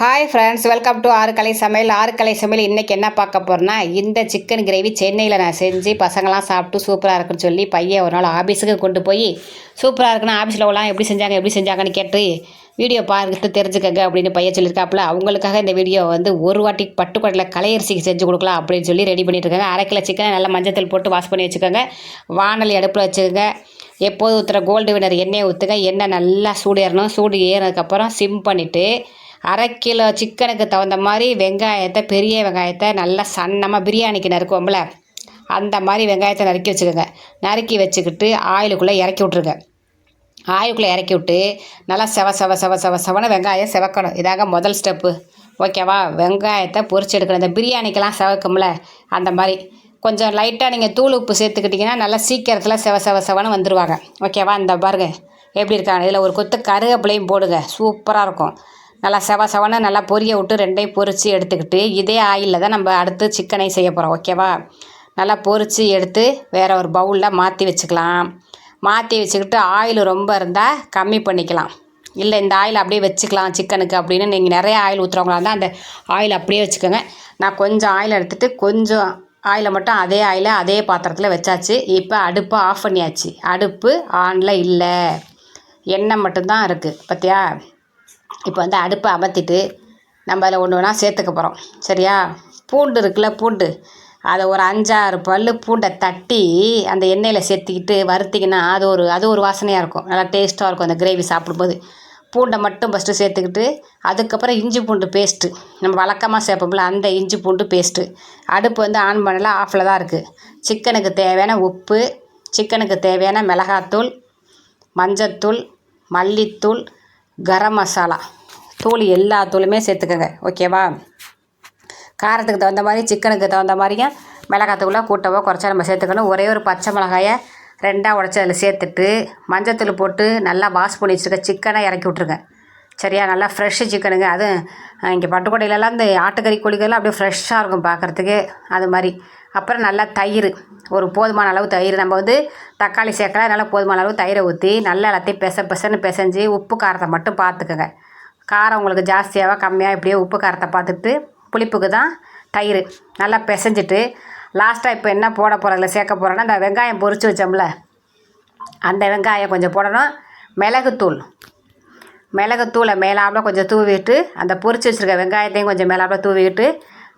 Hi friends welcome to ஆறு கலை சமையல். ஆறு சமையல் இன்றைக்கி என்ன பார்க்க போகிறேன்னா இந்த சிக்கன் கிரேவி சென்னையில் நான் செஞ்சு பசங்களாம் சாப்பிட்டு சூப்பராக இருக்குன்னு சொல்லி பையன் ஒரு நாள் ஆஃபீஸுக்கு கொண்டு போய் சூப்பராக இருக்குன்னு ஆஃபீஸில் உள்ளலாம் எப்படி செஞ்சாங்க எப்படி செஞ்சாங்கன்னு கேட்டு வீடியோ பார்த்துட்டு தெரிஞ்சுக்கங்க அப்படின்னு பையன் சொல்லியிருக்காப்புல. அவங்களுக்காக இந்த வீடியோ வந்து ஒரு வாட்டி பட்டுக்கோட்டையில் கலையரிசிக்கு செஞ்சு கொடுக்கலாம் அப்படின்னு சொல்லி ரெடி பண்ணிட்டு இருக்காங்க. அரை கிலோ சிக்கனை நல்லா மஞ்சத்தூள் போட்டு வாஷ் பண்ணி வச்சுக்கோங்க. வானல் அடுப்பில் வச்சுக்கோங்க. எப்போது ஊற்றுற கோல்டு வினர் எண்ணெயை ஊற்றுங்க எண்ணெய் நல்லா சூடு ஏறணும் சூடு ஏறினதுக்கப்புறம் சிம் பண்ணிவிட்டு அரை கிலோ சிக்கனுக்கு தகுந்த மாதிரி வெங்காயத்தை பெரிய வெங்காயத்தை நல்லா சன்னமாக பிரியாணிக்கு நறுக்குவோம்ல அந்த மாதிரி வெங்காயத்தை நறுக்கி வச்சுக்கோங்க. நறுக்கி வச்சுக்கிட்டு ஆயிலுக்குள்ளே இறக்கி விட்ருங்க ஆயிலுக்குள்ளே இறக்கி விட்டு நல்லா செவ செவ செவ செவ செவன வெங்காயம் செவக்கணும். இதாங்க முதல் ஸ்டெப்பு ஓகேவா வெங்காயத்தை பொறிச்சு எடுக்கணும். இந்த பிரியாணிக்கெல்லாம் செவக்கும்ல அந்த மாதிரி. கொஞ்சம் லைட்டாக நீங்கள் தூள் உப்பு சேர்த்துக்கிட்டிங்கன்னா நல்லா சீக்கிரத்தில் செவ செவ செவன்னு வந்துடுவாங்க ஓகேவா இந்த பாருங்க எப்படி இருக்காங்க? இதில் ஒரு கொத்து கருவேப்பிலையும் போடுங்க. சூப்பராக இருக்கும். நல்லா செவ செவன்னு நல்லா பொரிய விட்டு ரெண்டையும் பொரித்து எடுத்துக்கிட்டு இதே ஆயிலில் தான் நம்ம அடுத்து சிக்கனை செய்ய போகிறோம் ஓகேவா நல்லா பொரித்து எடுத்து வேறு ஒரு பவுலில் மாற்றி வச்சுக்கலாம். மாற்றி வச்சுக்கிட்டு ஆயில் ரொம்ப இருந்தால் கம்மி பண்ணிக்கலாம். இல்லை இந்த ஆயில் அப்படியே வச்சுக்கலாம் சிக்கனுக்கு அப்படின்னு. நீங்கள் நிறைய ஆயில் ஊற்றுறவங்களா இருந்தால் அந்த ஆயில் அப்படியே வச்சுக்கோங்க. நான் கொஞ்சம் ஆயில் எடுத்துகிட்டு கொஞ்சம் ஆயிலை மட்டும் அதே ஆயிலை அதே பாத்திரத்தில் வச்சாச்சு. இப்போ அடுப்பை ஆஃப் பண்ணியாச்சு. அடுப்பு ஆனில் இல்லை. எண்ணெய் மட்டும்தான் இருக்குது பார்த்தியா இப்போ வந்து அடுப்பை அமர்த்திட்டு நம்ம அதில் ஒன்று ஒன்றா சேர்த்துக்க போகிறோம். சரியா? பூண்டு இருக்குல்ல பூண்டு. அதை ஒரு அஞ்சாறு பல் பூண்டை தட்டி அந்த எண்ணெயில் சேர்த்திக்கிட்டு வறுத்திங்கன்னா அது ஒரு அது ஒரு வாசனையாக இருக்கும். நல்லா டேஸ்ட்டாக இருக்கும் அந்த கிரேவி சாப்பிடும்போது. பூண்டை மட்டும் ஃபஸ்ட்டு சேர்த்துக்கிட்டு அதுக்கப்புறம் இஞ்சி பூண்டு பேஸ்ட்டு நம்ம வழக்கமாக சேர்ப்போம்ல அந்த இஞ்சி பூண்டு பேஸ்ட்டு அடுப்பு வந்து ஆன் பண்ணல ஆஃபில் தான் இருக்குது சிக்கனுக்கு தேவையான உப்பு சிக்கனுக்கு தேவையான மிளகாத்தூள் மஞ்சத்தூள் மல்லித்தூள் கரம் மசாலா. தூள் எல்லா தூளுமே சேர்த்துக்கோங்க. ஓகேவா? காரத்துக்கு தகுந்த மாதிரி சிக்கனுக்கு தகுந்த மாதிரியும் மிளகாத்தூளை கூட்டவோ குறைச்சா நம்ம சேர்த்துக்கணும். ஒரே ஒரு பச்சை மிளகாயை ரெண்டாக உடச்சி அதில் சேர்த்துட்டு மஞ்சத்தூள் போட்டு நல்லா வாஷ் பண்ணி வச்சுருக்க சிக்கனை இறக்கி விட்ருங்க சரியா நல்லா ஃப்ரெஷ்ஷு சிக்கனுங்க அதுவும் இங்கே பட்டுக்கோட்டையிலலாம் இந்த ஆட்டுக்கறி குழிகள்லாம் அப்படியே ஃப்ரெஷ்ஷாக இருக்கும் பார்க்குறதுக்கு அது மாதிரி. அப்புறம் நல்லா தயிர். ஒரு போதுமான அளவு தயிர். நம்ம வந்து தக்காளி சேர்க்கல. நல்லா போதுமான அளவு தயிரை ஊற்றி நல்லா எல்லாத்தையும் பெச பெசன்னு பிசைஞ்சு உப்பு காரத்தை மட்டும் பார்த்துக்கோங்க காரம் உங்களுக்கு ஜாஸ்தியாக கம்மியாக இப்படியே உப்பு காரத்தை பார்த்துட்டு புளிப்புக்கு தான் தயிர். நல்லா பிசைஞ்சிட்டு லாஸ்ட்டாக இப்போ என்ன போட போகிறதில்ல சேர்க்க போகிறோன்னா அந்த வெங்காயம் பொரித்து வச்சோம்ல. அந்த வெங்காயம் கொஞ்சம் போடணும். மிளகுத்தூள். மிளகுத்தூளை மேலாப்பில் கொஞ்சம் தூவிட்டு அந்த பொரிச்சு வச்சுருக்க வெங்காயத்தையும் கொஞ்சம் மேலாப்பில் தூவிட்டு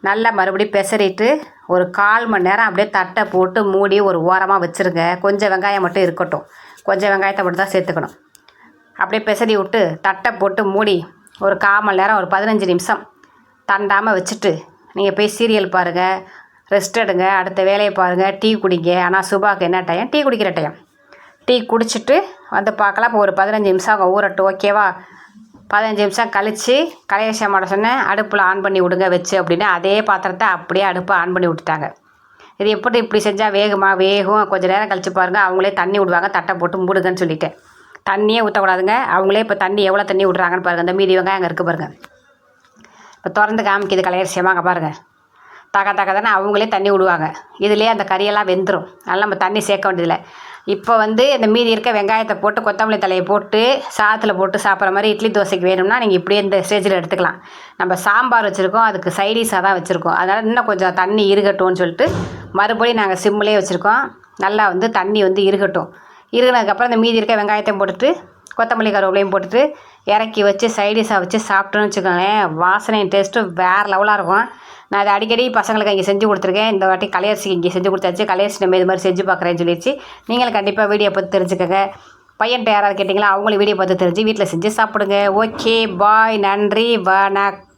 நல்லா மறுபடியும் பெசரிட்டு ஒரு கால் மணி நேரம் அப்படியே தட்டை போட்டு மூடி ஒரு ஓரமாக வச்சுருங்க. கொஞ்சம் வெங்காயம் மட்டும் இருக்கட்டும். கொஞ்சம் வெங்காயத்தை மட்டும் தான் சேர்த்துக்கணும். அப்படியே பெசரி விட்டு தட்டை போட்டு மூடி ஒரு கால் மணி நேரம் ஒரு பதினஞ்சு நிமிஷம் தண்டாமல் வச்சுட்டு நீங்கள் போய் சீரியல் பாருங்கள் ரெஸ்ட் எடுங்க அடுத்த வேலையை பாருங்கள் டீ குடிங்க. ஆனால் சுபாக்கு என்ன டைம் டீ குடிக்கிற டைம் டீ குடிச்சிட்டு வந்து பார்க்கலாம். இப்போ ஒரு பதினஞ்சு நிமிஷம் அவங்க ஊறட்டும் ஓகேவா பதினஞ்சு நிமிஷம் கழித்து கலையரசி மாட சொன்னேன் அடுப்பில் ஆன் பண்ணி விடுங்க வச்சு அப்படின்னு. அதே பாத்திரத்தை அப்படியே அடுப்பை ஆன் பண்ணி விட்டுட்டாங்க. இது எப்படி இப்படி செஞ்சால் வேகுமா? வேகும். கொஞ்சம் நேரம் கழித்து பாருங்கள் அவங்களே தண்ணி விடுவாங்க தட்டை போட்டு மூடுங்கன்னு சொல்லிட்டேன். தண்ணியே ஊற்றக்கூடாதுங்க அவங்களே இப்போ தண்ணி எவ்வளோ தண்ணி விட்றாங்கன்னு பாருங்கள் இந்த மீதி வெங்காயம் அங்கே இருக்குது பாருங்கள் இப்போ திறந்து காமிக்கிது கலையரசியமாக அங்கே பாருங்கள் தக தக்க தானே அவங்களே தண்ணி விடுவாங்க. இதுலேயே அந்த கறியெல்லாம் வெந்துடும் அதனால் நம்ம தண்ணி சேர்க்க வேண்டியதில்லை. இப்போ வந்து இந்த மீதி இருக்க வெங்காயத்தை போட்டு கொத்தமல்லி தலையை போட்டு சாதத்தில் போட்டு சாப்பிட்ற மாதிரி இட்லி தோசைக்கு வேணும்னா நீங்கள் இப்படியே இந்த ஸ்டேஜில் எடுத்துக்கலாம். நம்ம சாம்பார் வச்சுருக்கோம் அதுக்கு சைடிஷாக தான் வச்சுருக்கோம். அதனால் இன்னும் கொஞ்சம் தண்ணி இருக்கட்டும்னு சொல்லிட்டு மறுபடியும் நாங்கள் சிம்மிலே வச்சுருக்கோம். நல்லா வந்து தண்ணி வந்து இருக்கட்டும். இருகினதுக்கப்புறம் இந்த மீதி இருக்க வெங்காயத்தையும் போட்டுட்டு கொத்தமல்லி கருவேப்பிலையும் போட்டுட்டு இறக்கி வச்சு சைடிஷாக வச்சு சாப்பிட்டோன்னு வச்சுக்கோங்களேன். வாசனையும் டேஸ்ட்டும் வேறு லெவலாக இருக்கும். நான் அதை அடிக்கடி பசங்களுக்கு இங்கே செஞ்சு கொடுத்துருக்கேன். இந்த வாட்டி கலையரசிக்கு இங்கே செஞ்சு கொடுத்தாச்சு. கலையரசி நம்ம இது மாதிரி செஞ்சு பார்க்குறேன்னு சொல்லிடுச்சு. நீங்களும் கண்டிப்பாக வீடியோ பார்த்து தெரிஞ்சுக்கோங்க. பையன்ட்ட யாராவது கேட்டிங்களா அவங்களும் வீடியோ பார்த்து தெரிஞ்சு வீட்டில் செஞ்சு சாப்பிடுங்க. ஓகே பாய் நன்றி வணக்கம்.